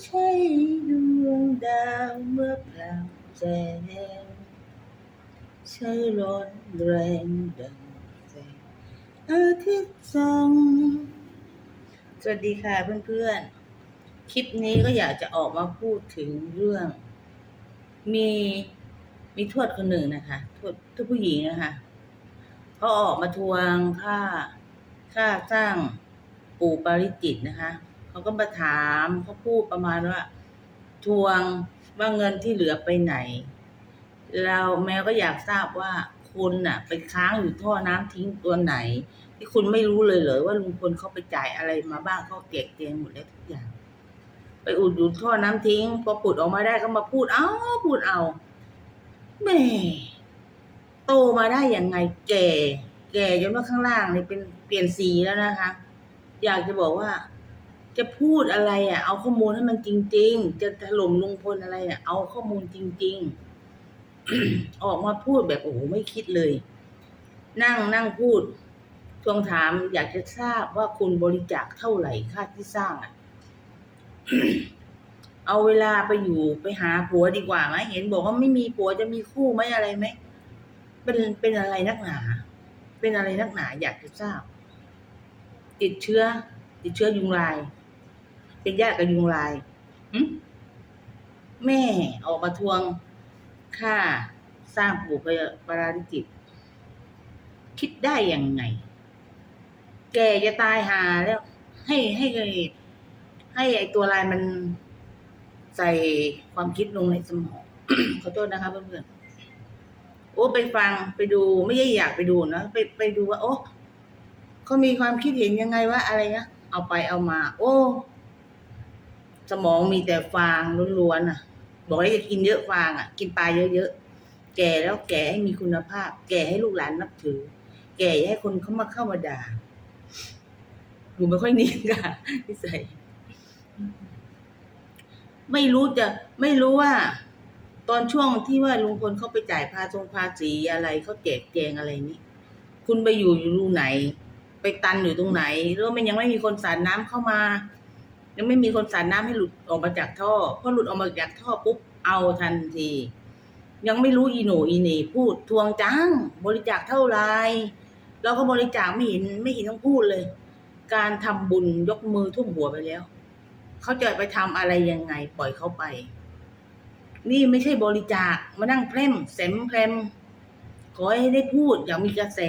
ใช่ดวงดาวเมื่อพลังแสงใช่ร้อนแรงดังแสงอาทิตย์ส่องสวัสดีค่ะเพื่อนๆ คลิปนี้ก็อยากจะออกมาพูดถึงเรื่อง มีมีทวดคนหนึ่งนะคะทวดทวดผู้หญิงนะคะเขาออกมาทวงค่าค่าสร้างปู่ปาริจิตนะคะ เขาก็มาถามเขาพูดประมาณว่า ทวงว่าเงินที่เหลือไปไหน เราแมวก็อยากทราบว่าคุณน่ะ ไปค้างอยู่ท่อน้ำทิ้งตัวไหน ที่คุณไม่รู้เลยเหรอว่าลุงพลเขาไปจ่ายอะไรมาบ้างเขาเตียกเตียงหมดแล้วทุกอย่าง ไปอุดอยู่ท่อน้ำทิ้งพอปุดออกมาได้ก็มาพูดเอาพูดเอาแม่โตมาได้ยังไงแก่ แก่จนว่าข้างล่างนี่เป็นเปลี่ยนสีแล้วนะคะ อยากจะบอกว่า จะพูดอะไรอะ เอาข้อมูลให้มันจริง ๆ จะถล่มลุงพลอะไรอะ เอาข้อมูลจริง ๆ ออกมาพูดแบบโอ้โหไม่คิดเลย นั่งนั่งพูดทวงถามอยากจะทราบว่าคุณบริจาคเท่าไหร่ค่าที่สร้างอะ เอาเวลาไปอยู่ไปหาผัวดีกว่าไหมเห็นบอกว่าไม่มีผัวจะมีคู่ไหมอะไรไหมเป็นเป็นอะไรนักหนา เป็นอะไรนักหนาอยากจะทราบ ติดเชื้อติดเชื้อยุงลาย เป็นญาติกับยุงลายหึแม่ออกมาทวงค่าสร้างปู่ปาราลิจิต คิดได้ยังไง แกจะตายหาแล้ว ให้ให้ให้ไอตัวลายมันใส่ความคิดลงในสมอง ขอโทษนะคะเพื่อนๆโอ้ไปฟังไปดูไม่ใช่อยากไปดูนะไปไปดูว่า โอ้เขามีความคิดเห็นยังไงว่าอะไรนะเอาไปเอามา โอ้ สมองมีแต่ฟางล้วนๆอะ บอกให้จะกินเยอะฟางอะ กินปลาเยอะๆแก่แล้วแก่ให้มีคุณภาพ แก่ให้ลูกหลานนับถือ แก่ให้คนเขามาเข้ามาด่าดูไม่ค่อยนิ่งค่ะนิสัยไม่รู้จะไม่รู้ว่า ตอนช่วงที่ว่าลุงพลเขาไปจ่ายภาษงภาษีอะไรเขาแจกแจงอะไรนี่คุณไปอยู่อยู่รูไหน ไปตันอยู่ตรงไหนหรือว่ามันยังไม่มีคนสาดน้ำเข้ามา ยังไม่มีคนสาดน้ำให้หลุดออกมาจากท่อพอหลุดออกมาจากท่อปุ๊บเอาทันที ยังไม่รู้อีโนอีเน่พูดทวงจังบริจาคเท่าไรเราก็บริจาคไม่เห็นไม่เห็นต้องพูดเลย การทำบุญยกมือทุ่มหัวไปแล้วเขาจะไปทำอะไรยังไง ปล่อยเขาไป นี่ไม่ใช่บริจาคมานั่งเพลมแสมเพลมขอให้ได้พูดอย่างมีกระแส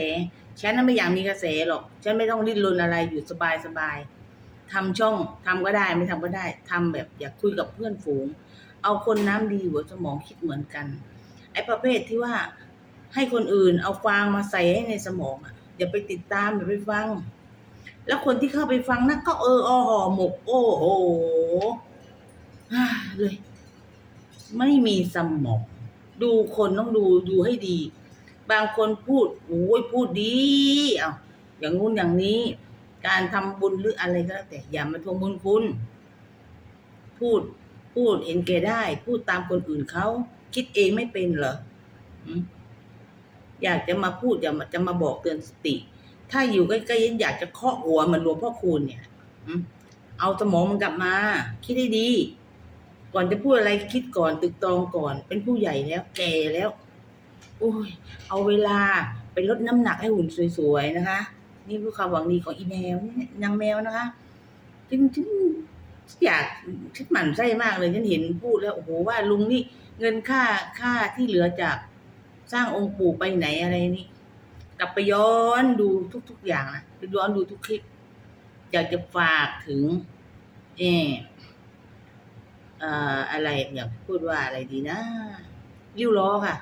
ฉันนั้นไม่อยากมีกระแสหรอก ฉันไม่ต้องริ้นรนอะไรอยู่สบายสบาย ทำช่องทำก็ได้ไม่ทำก็ได้ทำแบบอยากคุยกับเพื่อนฝูง เอาคนน้ำดีหัวสมองคิดเหมือนกัน ไอ้ประเภทที่ว่าให้คนอื่นเอาฟางมาใส่ให้ในสมองอะอย่าไปติดตามอย่าไปฟัง แล้วคนที่เข้าไปฟังนะก็เอออห่อหมก โอ้โหเลย ไม่มีสมอง ดูคนต้องดูดูให้ดี บางคนพูดโอ้ยพูดดีเอาอย่างงู้นอย่างนี้ การทำบุญหรืออะไรก็แล้วแต่อย่ามาทวงบุญคุณ พูดพูดเห็นแก่ได้ พูดตามคนอื่นเขาคิดเองไม่เป็นเหรออยากจะมาพูดอยากจะมาบอกเตือนสติ ถ้าอยู่ใกล้ๆยังอยากจะเคาะหัวมันหลวงพ่อคูณเนี่ยเอาสมองมันกลับมา คิดให้ดี ก่อนจะพูดอะไรคิดก่อนตึกตรองก่อน เป็นผู้ใหญ่แล้ว แก่แล้วโอ้ยเอาเวลาไปลดน้ำหนักให้หุ่นสวยๆนะคะ นี่คือความหวังดีของอีแมวนางแมวนะคะฉันฉันอยากฉันหมั่นไส้มากเลยฉันเห็นพูดแล้วโอ้โหว่าลุงนี่เงินค่าค่าที่เหลือจากสร้างองค์ปู่ไปไหนอะไรนี่ กลับไปย้อนดูทุก ๆ อย่างนะไปย้อนดูทุกคลิป อยากจะฝากถึง เออเอ่ออะไรอยากพูดว่าอะไรดีนะริ้วล้อค่ะ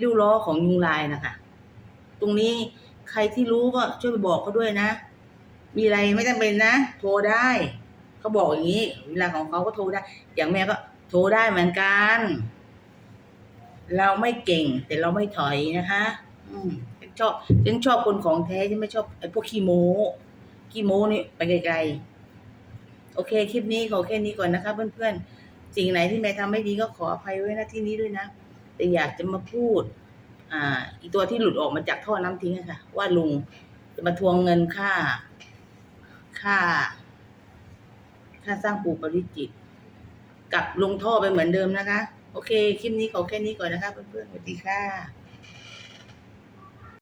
ริ้วล้อของยุงลายนะคะ ตรงนี้ ใครที่รู้ก็ช่วยไปบอกเขาด้วยนะ มีอะไรไม่จำเป็นนะ โทรได้เขาบอกอย่างนี้ เวลาของเขาก็โทรได้ อย่างแม่ก็โทรได้เหมือนกัน เราไม่เก่ง แต่เราไม่ถอยนะคะ อืมฉันชอบฉันชอบคนของแท้ฉันไม่ชอบไอ้พวกขี้โม้ขี้โม้นี่ไปไกลๆ โอเค คลิปนี้ขอแค่นี้ก่อนนะคะ เพื่อนๆ สิ่งไหนที่แม่ทำไม่ดีก็ขออภัยไว้นะที่นี้ด้วยนะ แต่อยากจะมาพูด อ่าอีตัวที่หลุดออกมาจากท่อน้ำทิ้งค่ะ ว่าลุงจะมาทวงเงินค่า ค่า ค่าสร้างปูปริจิตกลับลงท่อไปเหมือนเดิมนะคะ โอเค คลิปนี้ขอแค่นี้ก่อนนะคะเพื่อนๆสวัสดีค่ะ